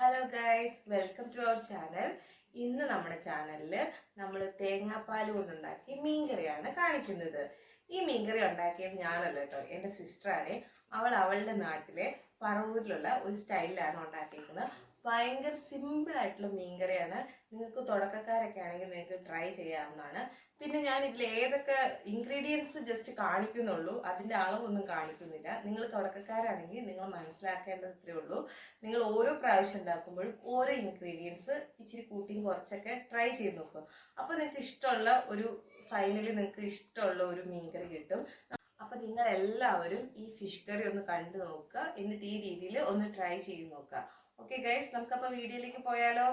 Hello guys welcome to our channel ഇന്ന് നമ്മുടെ ചാനലിൽ നമ്മൾ തേങ്ങാപ്പാൽ കൊണ്ടുണ്ടാക്കിയ മീൻകറിയാണ് കാണിക്കുന്നത് ഈ മീൻകറി ഉണ്ടാക്കിയത് ഞാനല്ല കേട്ടോ എന്റെ സിസ്റ്ററാണ് അവൾ അവളുടെ നാട്ടിലെ പറവൂരിലുള്ള ഒരു സ്റ്റൈലിലാണ് ഉണ്ടാക്കിയിരിക്കുന്നത് ഭയങ്കര സിമ്പിൾ ആയിട്ടുള്ള മീൻകറിയാണ് നിങ്ങൾക്ക് തുടക്കക്കാരൊക്കെ ആണെങ്കിൽ നിങ്ങൾക്ക് ട്രൈ ചെയ്യാവുന്നതാണ്. പിന്നെ ഞാൻ ഇതിൽ ഏതൊക്കെ ഇൻഗ്രീഡിയൻസ് ജസ്റ്റ് കാണിക്കുന്നുള്ളൂ. അതിന്റെ അളവൊന്നും കാണിക്കുന്നില്ല. നിങ്ങൾ തുടക്കക്കാരാണെങ്കിൽ നിങ്ങൾ മനസ്സിലാക്കേണ്ടത് ഇത്രയേ ഉള്ളൂ. നിങ്ങൾ ഓരോ പ്രാവശ്യം ഉണ്ടാക്കുമ്പോഴും ഓരോ ഇൻഗ്രീഡിയൻസ് ഇച്ചിരി കൂട്ടിയും കുറച്ചൊക്കെ ട്രൈ ചെയ്ത് നോക്കുക. അപ്പോൾ നിങ്ങൾക്ക് ഇഷ്ടമുള്ള ഒരു ഫൈനലി നിങ്ങൾക്ക് ഇഷ്ടമുള്ള ഒരു മീൻകറി കിട്ടും. അപ്പോൾ നിങ്ങൾ എല്ലാവരും ഈ ഫിഷ് കറി ഒന്ന് കണ്ടു നോക്കുക. എന്നിട്ട് ഈ രീതിയിൽ ഒന്ന് ട്രൈ ചെയ്ത് നോക്കുക. ഓക്കെ ഗൈസ് നമുക്കപ്പോൾ വീഡിയോയിലേക്ക് പോയാലോ?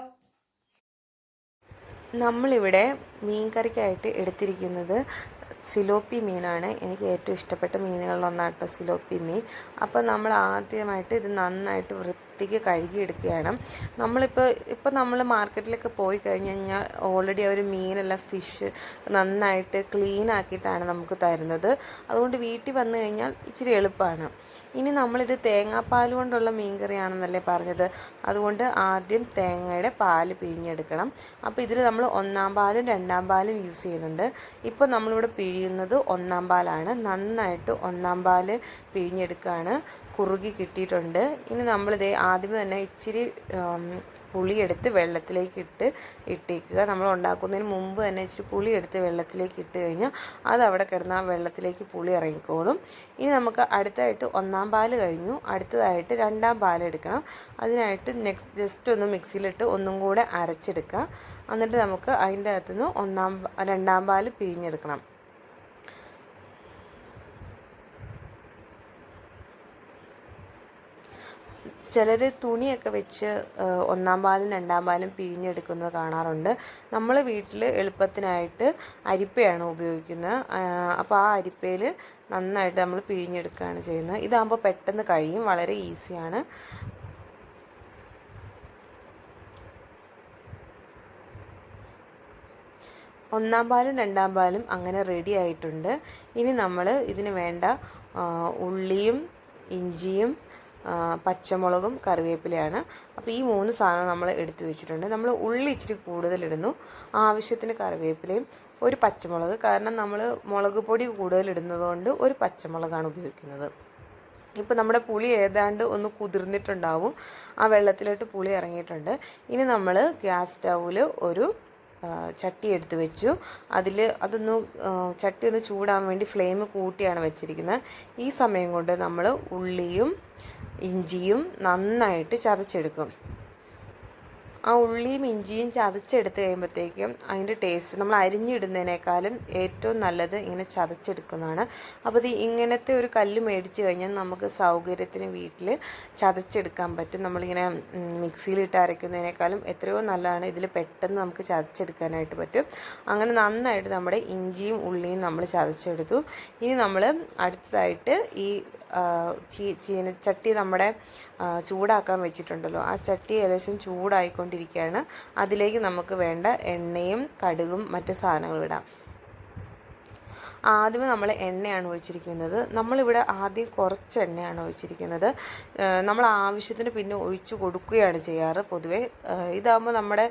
നമ്മളിവിടെ മീൻ കറിക്കായിട്ട് എടുത്തിരിക്കുന്നത് സിലോപ്പി മീനാണ്. എനിക്ക് ഏറ്റവും ഇഷ്ടപ്പെട്ട മീനുകളിലൊന്നാട്ടോ സിലോപ്പി മീൻ. അപ്പോൾ നമ്മൾ ആദ്യമായിട്ട് ഇത് നന്നായിട്ട് വൃത്തിക്ക് കഴുകിയെടുക്കുകയാണ്. നമ്മളിപ്പോൾ ഇപ്പോൾ നമ്മൾ മാർക്കറ്റിലൊക്കെ പോയി കഴിഞ്ഞ് കഴിഞ്ഞാൽ ഓൾറെഡി അവർ മീനെല്ലാം ഫിഷ് നന്നായിട്ട് ക്ലീൻ ആക്കിയിട്ടാണ് നമുക്ക് തരുന്നത്. അതുകൊണ്ട് വീട്ടിൽ വന്നു കഴിഞ്ഞാൽ ഇച്ചിരി എളുപ്പമാണ്. ഇനി നമ്മളിത് തേങ്ങാപ്പാൽ കൊണ്ടുള്ള മീൻകറിയാണെന്നല്ലേ പറഞ്ഞത്. അതുകൊണ്ട് ആദ്യം തേങ്ങയുടെ പാൽ പിഴിഞ്ഞെടുക്കണം. അപ്പോൾ ഇതിൽ നമ്മൾ ഒന്നാം പാലും രണ്ടാം പാലും യൂസ് ചെയ്യുന്നുണ്ട്. ഇപ്പോൾ നമ്മളിവിടെ പിഴിയുന്നത് ഒന്നാം പാലാണ്. നന്നായിട്ട് ഒന്നാം പാൽ പിഴിഞ്ഞെടുക്കുകയാണ് കുറുകി കിട്ടിയിട്ടുണ്ട്. ഇനി നമ്മളിത് ആദ്യമേ തന്നെ ഇച്ചിരി പുളിയെടുത്ത് വെള്ളത്തിലേക്ക് ഇട്ട് ഇട്ടേക്കുക. നമ്മൾ ഉണ്ടാക്കുന്നതിന് മുമ്പ് തന്നെ ഇച്ചിരി പുളിയെടുത്ത് വെള്ളത്തിലേക്ക് ഇട്ട് കഴിഞ്ഞാൽ അത് അവിടെ കിടന്ന് ആ വെള്ളത്തിലേക്ക് പുളി ഇറങ്ങിക്കോളും. ഇനി നമുക്ക് അടുത്തായിട്ട് ഒന്നാം പാൽ കഴിഞ്ഞു. അടുത്തതായിട്ട് രണ്ടാം പാൽ എടുക്കണം. അതിനായിട്ട് നെക്സ്റ്റ് ജസ്റ്റ് ഒന്ന് മിക്സിയിലിട്ട് ഒന്നും കൂടെ അരച്ചെടുക്കുക. എന്നിട്ട് നമുക്ക് അതിന്റെ അകത്തുനിന്ന് ഒന്നാം രണ്ടാം പാൽ പിഴിഞ്ഞെടുക്കണം. ചിലർ തുണിയൊക്കെ വെച്ച് ഒന്നാം പാലും രണ്ടാം പാലും പിഴിഞ്ഞെടുക്കുന്നത് കാണാറുണ്ട്. നമ്മൾ വീട്ടിൽ എളുപ്പത്തിനായിട്ട് അരിപ്പയാണ് ഉപയോഗിക്കുന്നത്. അപ്പോൾ ആ അരിപ്പയിൽ നന്നായിട്ട് നമ്മൾ പിഴിഞ്ഞെടുക്കുകയാണ് ചെയ്യുന്നത്. ഇതാകുമ്പോൾ പെട്ടെന്ന് കഴിയും വളരെ ഈസിയാണ്. ഒന്നാം പാലും രണ്ടാം പാലും അങ്ങനെ റെഡി ആയിട്ടുണ്ട്. ഇനി നമ്മൾ ഇതിന് വേണ്ട ഉള്ളിയും ഇഞ്ചിയും പച്ചമുളകും കറിവേപ്പിലയാണ്. അപ്പോൾ ഈ മൂന്ന് സാധനം നമ്മൾ എടുത്തു വെച്ചിട്ടുണ്ട്. നമ്മൾ ഉള്ളി ഇച്ചിരി കൂടുതലിടുന്നു. ആവശ്യത്തിന് കറിവേപ്പിലയും ഒരു പച്ചമുളക്. കാരണം നമ്മൾ മുളക് പൊടി കൂടുതൽ ഇടുന്നതുകൊണ്ട് ഒരു പച്ചമുളകാണ് ഉപയോഗിക്കുന്നത്. ഇപ്പോൾ നമ്മുടെ പുളി ഏതാണ്ട് ഒന്ന് കുതിർന്നിട്ടുണ്ടാവും. ആ വെള്ളത്തിലോട്ട് പുളി ഇറങ്ങിയിട്ടുണ്ട്. ഇനി നമ്മൾ ഗ്യാസ് സ്റ്റൗവിൽ ഒരു ചട്ടി എടുത്ത് വെച്ചു. അതിൽ അതൊന്ന് ചട്ടി ഒന്ന് ചൂടാൻ വേണ്ടി ഫ്ലെയിം കൂട്ടിയാണ് വെച്ചിരിക്കുന്നത്. ഈ സമയം കൊണ്ട് നമ്മൾ ഉള്ളിയും ഇഞ്ചിയും നന്നായിട്ട് ചതച്ചെടുക്കും. ആ ഉള്ളിയും ഇഞ്ചിയും ചതച്ചെടുത്ത് കഴിയുമ്പോഴത്തേക്കും അതിന്റെ ടേസ്റ്റ് നമ്മൾ അരിഞ്ഞിടുന്നതിനേക്കാളും ഏറ്റവും നല്ലത് ഇങ്ങനെ ചതച്ചെടുക്കുന്നതാണ്. അപ്പോൾ ഇത് ഇങ്ങനത്തെ ഒരു കല്ല് മേടിച്ച് കഴിഞ്ഞാൽ നമുക്ക് സൗകര്യത്തിന് വീട്ടിൽ ചതച്ചെടുക്കാൻ പറ്റും. നമ്മളിങ്ങനെ മിക്സിയിലിട്ട് അരയ്ക്കുന്നതിനേക്കാളും എത്രയോ നല്ലതാണ് ഇതിൽ പെട്ടെന്ന് നമുക്ക് ചതച്ചെടുക്കാനായിട്ട് പറ്റും. അങ്ങനെ നന്നായിട്ട് നമ്മുടെ ഇഞ്ചിയും ഉള്ളിയും നമ്മൾ ചതച്ചെടുത്തു. ഇനി നമ്മൾ അടുത്തതായിട്ട് ഈ ചീനച്ചട്ടി നമ്മുടെ ചൂടാക്കാൻ വെച്ചിട്ടുണ്ടല്ലോ. ആ ചട്ടി ഏകദേശം ചൂടായിക്കൊണ്ടിരിക്കുകയാണ്. അതിലേക്ക് നമുക്ക് വേണ്ട എണ്ണയും കടുകും മറ്റ് സാധനങ്ങളും ഇടാം. ആദ്യമേ നമ്മൾ എണ്ണയാണ് ഒഴിച്ചിരിക്കുന്നത്. നമ്മളിവിടെ ആദ്യം കുറച്ച് എണ്ണയാണ് ഒഴിച്ചിരിക്കുന്നത്. നമ്മൾ ആവശ്യത്തിന് പിന്നെ ഒഴിച്ചു കൊടുക്കുകയാണ് ചെയ്യാറ്. പൊതുവേ ഇതാകുമ്പോൾ നമ്മുടെ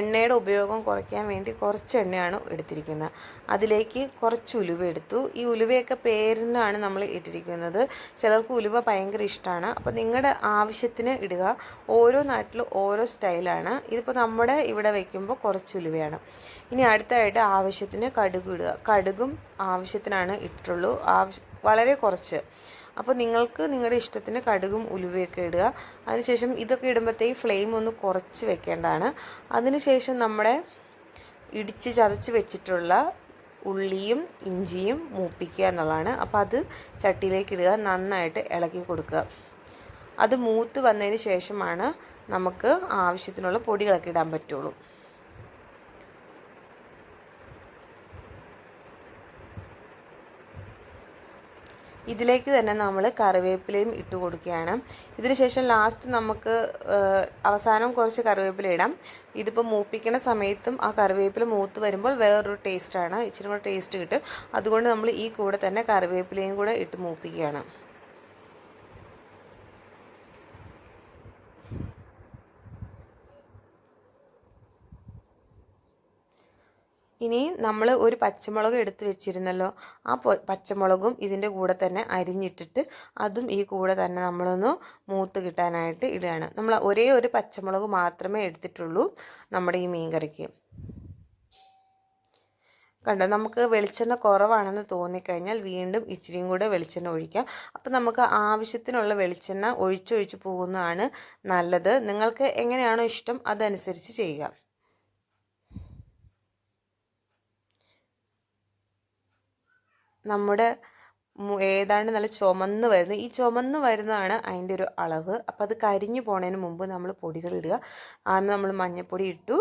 എണ്ണയുടെ ഉപയോഗം കുറയ്ക്കാൻ വേണ്ടി കുറച്ച് എണ്ണയാണ് എടുത്തിരിക്കുന്നത്. അതിലേക്ക് കുറച്ച് ഉലുവ എടുത്തു. ഈ ഉലുവയൊക്കെ പേരിനാണ് നമ്മൾ ഇട്ടിരിക്കുന്നത്. ചിലർക്ക് ഉലുവ ഭയങ്കര ഇഷ്ടമാണ് അപ്പോൾ നിങ്ങളുടെ ആവശ്യത്തിന് ഇടുക. ഓരോ നാട്ടിലും ഓരോ സ്റ്റൈലാണ്. ഇതിപ്പോൾ നമ്മുടെ ഇവിടെ വയ്ക്കുമ്പോൾ കുറച്ച് ഉലുവയാണ്. ഇനി അടുത്തായിട്ട് ആവശ്യത്തിന് കടുക് ഇടുക. കടുകും ആവശ്യത്തിനാണ് ഇട്ടുള്ളൂ ആവശ്യ വളരെ കുറച്ച്. അപ്പോൾ നിങ്ങൾക്ക് നിങ്ങളുടെ ഇഷ്ടത്തിന് കടുകും ഉലുവയൊക്കെ ഇടുക. അതിനുശേഷം ഇതൊക്കെ ഇടുമ്പോഴത്തേക്ക് ഫ്ലെയിം ഒന്ന് കുറച്ച് വെക്കേണ്ടതാണ്. അതിനുശേഷം നമ്മുടെ ഇടിച്ച് ചതച്ച് വെച്ചിട്ടുള്ള ഉള്ളിയും ഇഞ്ചിയും മൂപ്പിക്കുക എന്നുള്ളതാണ്. അപ്പോൾ അത് ചട്ടിയിലേക്ക് ഇടുക. നന്നായിട്ട് ഇളക്കി കൊടുക്കുക. അത് മൂത്ത് വന്നതിന് ശേഷമാണ് നമുക്ക് ആവശ്യത്തിനുള്ള പൊടികളൊക്കെ ഇടാൻ പറ്റുള്ളൂ. ഇതിലേക്ക് തന്നെ നമ്മൾ കറിവേപ്പിലയും ഇട്ട് കൊടുക്കുകയാണ്. ഇതിന് ശേഷം ലാസ്റ്റ് നമുക്ക് അവസാനം കുറച്ച് കറിവേപ്പില ഇടാം. ഇതിപ്പോൾ മൂപ്പിക്കുന്ന സമയത്തും ആ കറിവേപ്പില മൂത്ത് വരുമ്പോൾ വേറൊരു ടേസ്റ്റാണ് ഇച്ചിരി കൂടെ ടേസ്റ്റ് കിട്ടും. അതുകൊണ്ട് നമ്മൾ ഈ കൂടെ തന്നെ കറിവേപ്പിലയും കൂടെ ഇട്ട് മൂപ്പിക്കുകയാണ്. ഇനി നമ്മൾ ഒരു പച്ചമുളക് എടുത്ത് വെച്ചിരുന്നല്ലോ ആ പച്ചമുളകും ഇതിന്റെ കൂടെ തന്നെ അരിഞ്ഞിട്ടിട്ട് അതും ഈ കൂടെ തന്നെ നമ്മളൊന്ന് മൂത്ത് കിട്ടാനായിട്ട് ഇടുകയാണ്. നമ്മൾ ഒരേ ഒരു പച്ചമുളക് മാത്രമേ എടുത്തിട്ടുള്ളൂ നമ്മുടെ ഈ മീൻ കറിക്ക് കണ്ടോ നമുക്ക് വെളിച്ചെണ്ണ കുറവാണെന്ന് തോന്നിക്കഴിഞ്ഞാൽ വീണ്ടും ഇച്ചിരിയും കൂടെ വെളിച്ചെണ്ണ ഒഴിക്കാം. അപ്പോൾ നമുക്ക് ആവശ്യത്തിനുള്ള വെളിച്ചെണ്ണ ഒഴിച്ചൊഴിച്ച് പോകുന്നതാണ് നല്ലത്. നിങ്ങൾക്ക് എങ്ങനെയാണോ ഇഷ്ടം അതനുസരിച്ച് ചെയ്യുക. നമ്മുടെ ഏതാണ് ഏതാണ്ട് നല്ല ചുമന്ന് വരുന്നത്. ഈ ചുമന്ന് വരുന്നതാണ് അതിന്റെ ഒരു അളവ്. അപ്പോൾ അത് കരിഞ്ഞു പോണതിന് മുമ്പ് നമ്മൾ പൊടികൾ ഇടുക. ആദ്യം നമ്മൾ മഞ്ഞൾപ്പൊടി ഇട്ടു.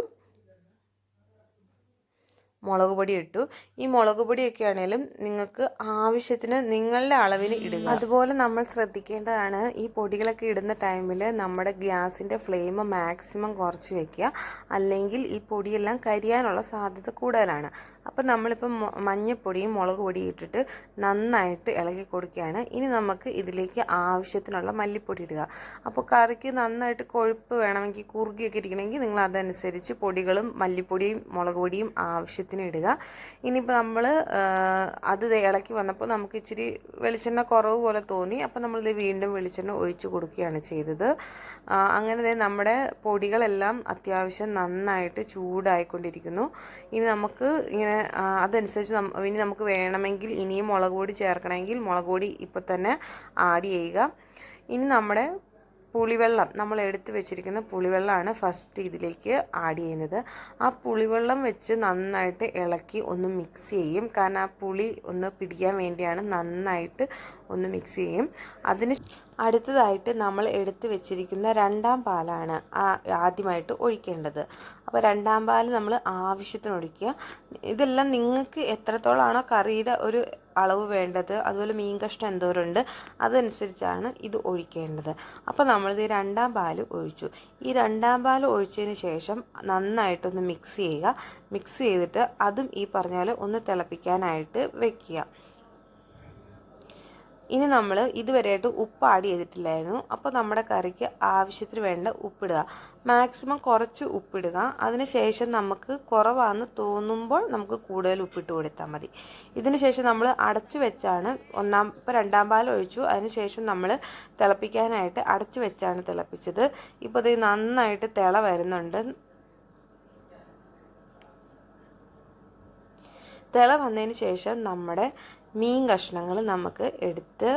മുളക് പൊടി ഇട്ടു. ഈ മുളക് പൊടിയൊക്കെ ആണെങ്കിലും നിങ്ങൾക്ക് ആവശ്യത്തിന് നിങ്ങളുടെ അളവിന് ഇടുക. അതുപോലെ നമ്മൾ ശ്രദ്ധിക്കേണ്ടതാണ് ഈ പൊടികളൊക്കെ ഇടുന്ന ടൈമിൽ നമ്മുടെ ഗ്യാസിന്റെ ഫ്ലെയിം മാക്സിമം കുറച്ച് വെക്കുക. അല്ലെങ്കിൽ ഈ പൊടിയെല്ലാം കരിയാനുള്ള സാധ്യത കൂടുതലാണ്. അപ്പം നമ്മളിപ്പം മഞ്ഞൾപ്പൊടിയും മുളക് പൊടിയും ഇട്ടിട്ട് നന്നായിട്ട് ഇളകി കൊടുക്കുകയാണ്. ഇനി നമുക്ക് ഇതിലേക്ക് ആവശ്യത്തിനുള്ള മല്ലിപ്പൊടി ഇടുക. അപ്പോൾ കറിക്ക് നന്നായിട്ട് കൊഴുപ്പ് വേണമെങ്കിൽ കുറുകിയൊക്കെ ഇരിക്കണമെങ്കിൽ നിങ്ങൾ അതനുസരിച്ച് പൊടികളും മല്ലിപ്പൊടിയും മുളക് പൊടിയും ആവശ്യത്തിന് ഇടുക. ഇനിയിപ്പോൾ നമ്മൾ അത് ഇളക്കി വന്നപ്പോൾ നമുക്ക് ഇച്ചിരി വെളിച്ചെണ്ണ കുറവ് പോലെ തോന്നി. അപ്പോൾ നമ്മളിത് വീണ്ടും വെളിച്ചെണ്ണ ഒഴിച്ചു കൊടുക്കുകയാണ് ചെയ്തത്. അങ്ങനെ നമ്മുടെ പൊടികളെല്ലാം അത്യാവശ്യം നന്നായിട്ട് ചൂടായിക്കൊണ്ടിരിക്കുന്നു. ഇനി നമുക്ക് ഇങ്ങനെ ആ, അതനുസരിച്ച് നമ്മ- ഇനി നമുക്ക് വേണമെങ്കിൽ ഇനിയും മുളക് പൊടി ചേർക്കണമെങ്കിൽ മുളക് പൊടി ഇപ്പോൾ തന്നെ ആഡ് ചെയ്യുക. ഇനി നമ്മുടെ പുളിവെള്ളം നമ്മൾ എടുത്തു വെച്ചിരിക്കുന്ന പുളിവെള്ളമാണ് ഫസ്റ്റ് ഇതിലേക്ക് ആഡ് ചെയ്യുന്നത്. ആ പുളിവെള്ളം വെച്ച് നന്നായിട്ട് ഇളക്കി ഒന്ന് മിക്സ് ചെയ്യും. കാരണം ആ പുളി ഒന്ന് പിടിക്കാൻ വേണ്ടിയാണ് നന്നായിട്ട് ഒന്ന് മിക്സ് ചെയ്യും. അതിന് അടുത്തതായിട്ട് നമ്മൾ എടുത്തു വെച്ചിരിക്കുന്ന രണ്ടാം പാലാണ് ആദ്യമായിട്ട് ഒഴിക്കേണ്ടത്. അപ്പോൾ രണ്ടാം പാൽ നമ്മൾ ആവശ്യത്തിന് ഒഴിക്കുക ഇതെല്ലാം നിങ്ങൾക്ക് എത്രത്തോളമാണോ കറിയുടെ ഒരു അളവ് വേണ്ടത് അതുപോലെ മീൻ കഷ്ണം എന്തോരമുണ്ട് അതനുസരിച്ചാണ് ഇത് ഒഴിക്കേണ്ടത്. അപ്പോൾ നമ്മളിത് രണ്ടാം പാൽ ഒഴിച്ചു. ഈ രണ്ടാം പാൽ ഒഴിച്ചതിന് ശേഷം നന്നായിട്ടൊന്ന് മിക്സ് ചെയ്യുക. മിക്സ് ചെയ്തിട്ട് അതും ഈ പറഞ്ഞ പോലെ ഒന്ന് തിളപ്പിക്കാനായിട്ട് വെക്കുക. ഇനി നമ്മൾ ഇതുവരെയായിട്ട് ഉപ്പ് ആഡ് ചെയ്തിട്ടില്ലായിരുന്നു. അപ്പോൾ നമ്മുടെ കറിക്ക് ആവശ്യത്തിന് വേണ്ട ഉപ്പിടുക. മാക്സിമം കുറച്ച് ഉപ്പിടുക. അതിനുശേഷം നമുക്ക് കുറവാണെന്ന് തോന്നുമ്പോൾ നമുക്ക് കൂടുതൽ ഉപ്പിട്ട് കൊടുത്താൽ മതി. ഇതിനുശേഷം നമ്മൾ അടച്ചു വെച്ചാണ് ഒന്നാം ഇപ്പോൾ രണ്ടാം പാൽ ഒഴിച്ചു. അതിനുശേഷം നമ്മൾ തിളപ്പിക്കാനായിട്ട് അടച്ചു വെച്ചാണ് തിളപ്പിച്ചത്. ഇപ്പോൾ ഇത് നന്നായിട്ട് തിള വരുന്നുണ്ട്. തിള വന്നതിന് ശേഷം നമ്മുടെ മീൻ കഷ്ണങ്ങൾ നമുക്ക് എടുത്ത്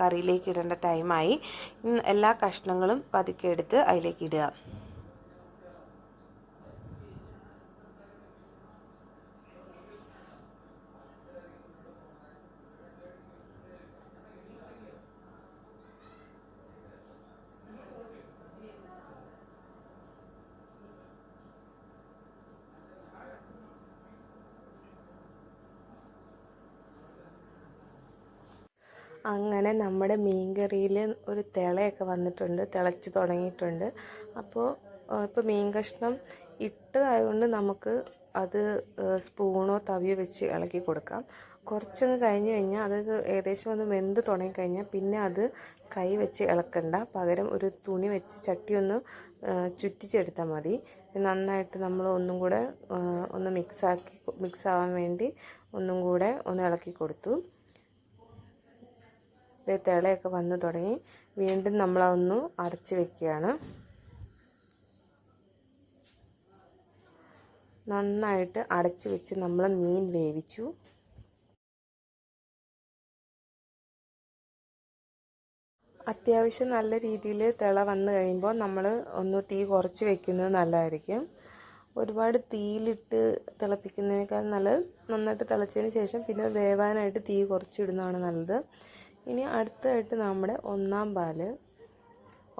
കറിയിലേക്ക് ഇടേണ്ട ടൈമായി എല്ലാ കഷ്ണങ്ങളും പതുക്കെ എടുത്ത് അതിലേക്ക് ഇടുക. അങ്ങനെ നമ്മുടെ മീൻ കറിയിൽ ഒരു തിളയൊക്കെ വന്നിട്ടുണ്ട് തിളച്ച് തുടങ്ങിയിട്ടുണ്ട്. അപ്പോൾ ഇപ്പോൾ മീൻ കഷ്ണം ഇട്ടതായതുകൊണ്ട് നമുക്ക് അത് സ്പൂണോ തവിയോ വെച്ച് ഇളക്കി കൊടുക്കാം. കുറച്ചങ്ങ് കഴിഞ്ഞ് കഴിഞ്ഞാൽ അത് ഏകദേശം ഒന്ന് വെന്ത് തുടങ്ങിക്കഴിഞ്ഞാൽ പിന്നെ അത് കൈ വെച്ച് ഇളക്കണ്ട. പകരം ഒരു തുണി വെച്ച് ചട്ടി ഒന്ന് ചുറ്റിച്ചെടുത്താൽ മതി. നന്നായിട്ട് നമ്മൾ ഒന്നും കൂടെ ഒന്ന് മിക്സാക്കി മിക്സ് ആവാൻ വേണ്ടി ഒന്നും കൂടെ ഒന്ന് ഇളക്കി കൊടുത്തു. ദേ തിളയൊക്കെ വന്ന് തുടങ്ങി. വീണ്ടും നമ്മളതൊന്ന് അടച്ച് വെക്കുകയാണ്. നന്നായിട്ട് അടച്ച് വെച്ച് നമ്മൾ മീൻ വേവിച്ചു. അത്യാവശ്യം നല്ല രീതിയിൽ തിള വന്നു കഴിയുമ്പോൾ നമ്മൾ ഒന്ന് തീ കുറച്ച് വെക്കുന്നത് നല്ലതായിരിക്കും. ഒരുപാട് തീയിലിട്ട് തിളപ്പിക്കുന്നതിനേക്കാൾ നല്ലത് നന്നായിട്ട് തിളച്ചതിന് ശേഷം പിന്നെ വേവാനായിട്ട് തീ കുറച്ചിടുന്നതാണ് നല്ലത്. ഇനി അടുത്തതായിട്ട് നമ്മുടെ ഒന്നാം പാൽ.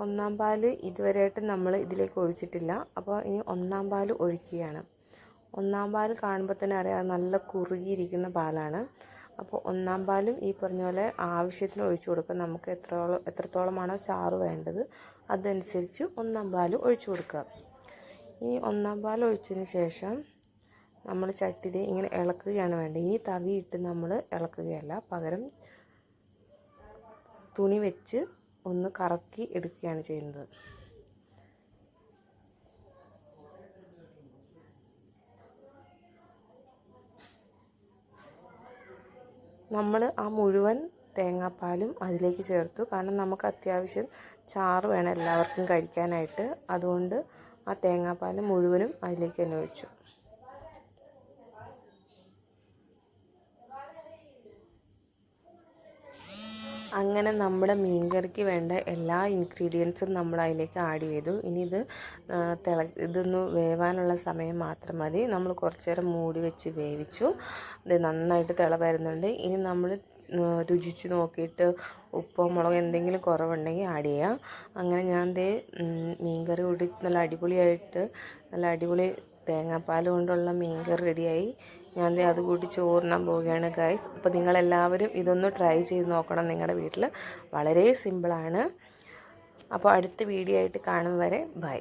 ഒന്നാം പാൽ ഇതുവരെയായിട്ട് നമ്മൾ ഇതിലേക്ക് ഒഴിച്ചിട്ടില്ല. അപ്പോൾ ഇനി ഒന്നാം പാൽ ഒഴിക്കുകയാണ്. ഒന്നാം പാൽ കാണുമ്പോൾ തന്നെ അറിയാം നല്ല കുറുകിയിരിക്കുന്ന പാലാണ്. അപ്പോൾ ഒന്നാം പാലും ഈ പറഞ്ഞ പോലെ ആവശ്യത്തിന് ഒഴിച്ചു കൊടുക്കുക നമുക്ക് എത്രയോളം എത്രത്തോളമാണോ ചാറ് വേണ്ടത് അതനുസരിച്ച് ഒന്നാം പാൽ ഒഴിച്ചു കൊടുക്കുക. ഇനി ഒന്നാം പാൽ ഒഴിച്ചതിന് ശേഷം നമ്മൾ ചട്ടിയിൽ ഇങ്ങനെ ഇളക്കുകയാണ് വേണ്ടത്. ഇനി തവിയിട്ട് നമ്മൾ ഇളക്കുകയല്ല പകരം തുണി വെച്ച് ഒന്ന് കറക്കി എടുക്കുകയാണ് ചെയ്യുന്നത്. നമ്മൾ ആ മുഴുവൻ തേങ്ങാപ്പാലും അതിലേക്ക് ചേർത്തു. കാരണം നമുക്ക് അത്യാവശ്യം ചാറ് വേണം എല്ലാവർക്കും കഴിക്കാനായിട്ട്. അതുകൊണ്ട് ആ തേങ്ങാപ്പാൽ മുഴുവനും അതിലേക്ക് തന്നെ ഒഴിച്ചു. അങ്ങനെ നമ്മുടെ മീൻകറിക്ക് വേണ്ട എല്ലാ ഇൻഗ്രീഡിയൻസും നമ്മൾ അതിലേക്ക് ആഡ് ചെയ്തു. ഇനി ഇത് തിള ഇതൊന്ന് വേവാനുള്ള സമയം മാത്രം മതി. നമ്മൾ കുറച്ച് നേരം മൂടി വെച്ച് വേവിച്ചു. ഇത് നന്നായിട്ട് തിള വരുന്നുണ്ട്. ഇനി നമ്മൾ രുചിച്ച് നോക്കിയിട്ട് ഉപ്പോ മുളകോ എന്തെങ്കിലും കുറവുണ്ടെങ്കിൽ ആഡ് ചെയ്യാം. അങ്ങനെ ഞാൻ ദേ മീൻകറി കൂടി നല്ല അടിപൊളിയായിട്ട് നല്ല അടിപൊളി തേങ്ങാപ്പാൽ കൊണ്ടുള്ള മീൻകറി റെഡിയായി ഞാൻ ദേ അത് കൂട്ടി ചോറിനാൻ പോവുകയാണ് ഗൈസ് അപ്പോൾ നിങ്ങളെല്ലാവരും ഇതൊന്ന് ട്രൈ ചെയ്ത് നോക്കണം നിങ്ങളുടെ വീട്ടിൽ വളരെ സിമ്പിളാണ് അപ്പോൾ അടുത്ത വീഡിയോ ആയിട്ട് കാണും വരെ ബൈ